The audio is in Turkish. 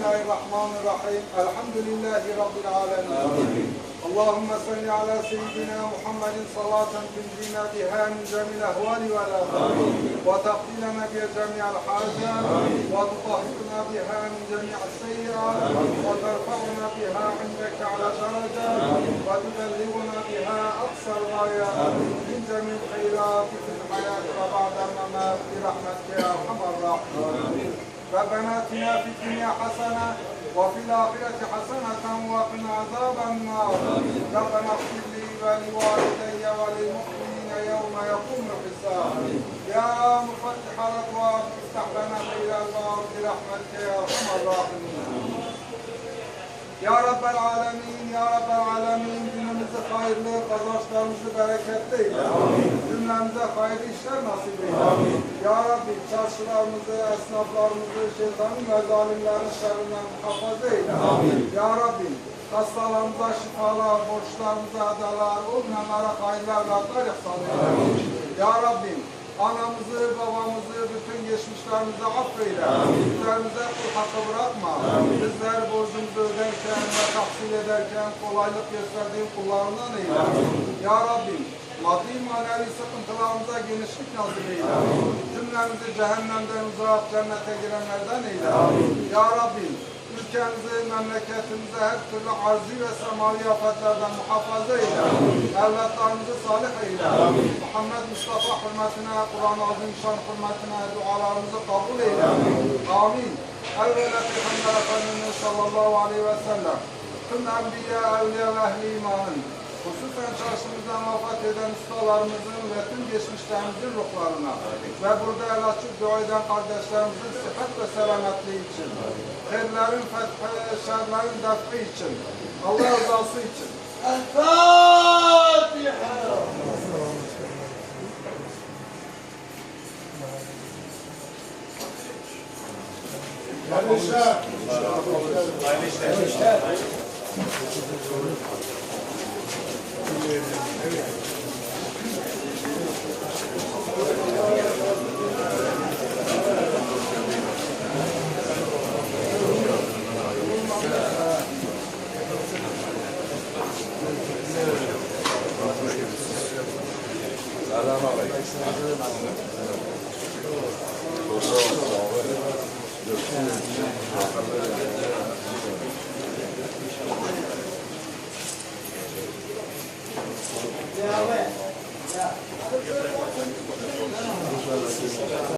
الله الرحمن الرحيم الحمد لله رب العالمين اللهم صل على سيدنا محمد صلاة تنجينا بها من جميع الأهوال والآفات وتقضي لنا بها جميع الحاجات وتطهرنا بها من جميع السيئات وترفعنا بها عندك على درجات وتبلغنا بها أقصى الغايات من جميع الخيرات في الحياة وبعد الممات برحمتك يا أرحم الراحمين ربنا اتنا في الدنيا حسنه وفي الاخره حسنه وقنا عذاب النار ربنا اغفر لي ولوالدي وللمؤمنين يوم يقوم الحساب يا مفتح الابواب افتح لنا خير الباب برحمتك يا ارحم الراحمين Ya Rabbel Alemin, Ya Rabbel Alemin, günümüzde hayırlı, kazançlarımızı bereketli eyle. Cümlemize hayırlı işler nasip eyle. Ya Rabbi, çarşılarımızı, esnaflarımızı, şeytanın ve zalimlerin şerrinden muhafaza eyle. Ya Rabbi, hastalarımıza şifalar, borçlarımıza adalar, olmayanlara hayırlı evlatlar ihsan eyle. Ya Rabbi, Anamızı, babamızı, bütün geçmişlerimizi affeyle. Bizlerimize kul hakkı bırakma. Bizler borcumuzu ve tahsil ederken kolaylık gösterdiğin kullarından eyle. Ya Rabbim, maddi manevi sıkıntılarımıza genişlik nasip eyle. Cümlemizi cehennemden uzak, cennete girenlerden eyle. Ya Rabbim, ülkemizi, memleketimizi her türlü arzi ve semavi afetlerden muhafaza eyle. Evlatlarımızı salih eyle. Muhammed Mustafa hürmetine, Kur'an-ı Azimşan hürmetine dualarımızı kabul eyle. Amin. Evvela Peygamber Efendimiz sallallahu aleyhi ve sellem. Hakkın Enbiya, Evliya ve Ehli İmanın, hususen çarşımızdan vefat eden ustalarımızın ve tüm geçmişlerimizin ruhlarına ve burada el açıp dua eden kardeşlerimizin sıhhat ve selametliği için, herlerin fethi, şerlerin defi için, Allah rızası için. El-Fatiha! Hayırlı işler. Hayırlı işler. Hayırlı işler. Selam aleyküm. Ya be. Ya.